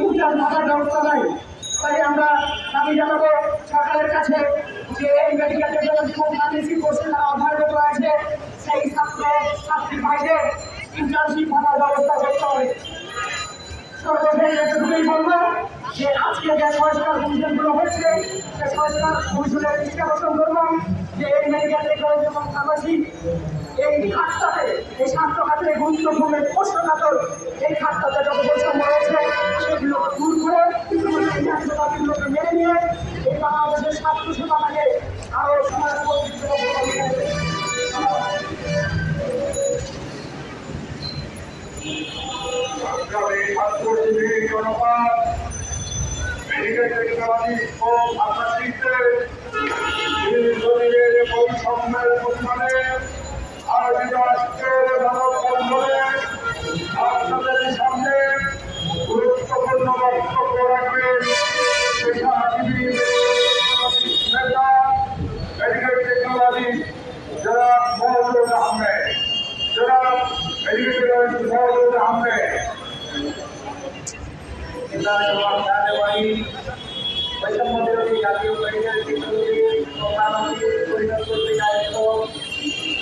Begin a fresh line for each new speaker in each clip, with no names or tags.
Inter মাথার ব্যবস্থা নাই। তাই আমরা দাবি জানাব সরকারের কাছে যে এই মেডিকেল টেকনোলজি কোর্সে আছে সেই ছাত্র ছাত্রী ভাইদের ইন্টার্নশিপ ভাতার ব্যবস্থা করতে হবে। সর্বশেষ আজকে প্রত্যাবর্তন করব যে এই মেডিকেল এই খাতটাতে, এই স্বাস্থ্য খাতে গুরুত্বপূর্ণ প্রশ্নকাতর এই খাতটাতে
বৈষম্যের পরিমাণে আয়োজিত আজকের মানব বন্ধনে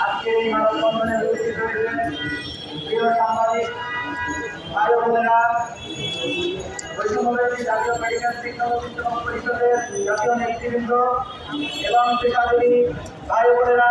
আজকের এই মানববন্ধনে উপস্থিত রয়েছেন প্রিয় সাংবাদিক ভাই বোনেরা বিরোধী জাতীয় মেডিকেল টেকনোলজি এবং পরিষদের জাতীয় নেতৃবৃন্দ এবং পেশাজীবী ভাই বোনেরা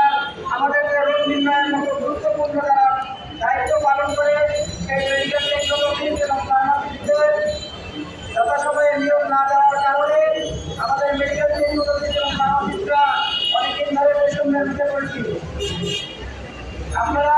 না দেওয়ার কারণে আমাদের মেডিকেল টেকনোলজি এবং ফার্মাসিস্টরা অনেকদিন ধরে বৈষম্যের মুখে পড়েছি। আপনারা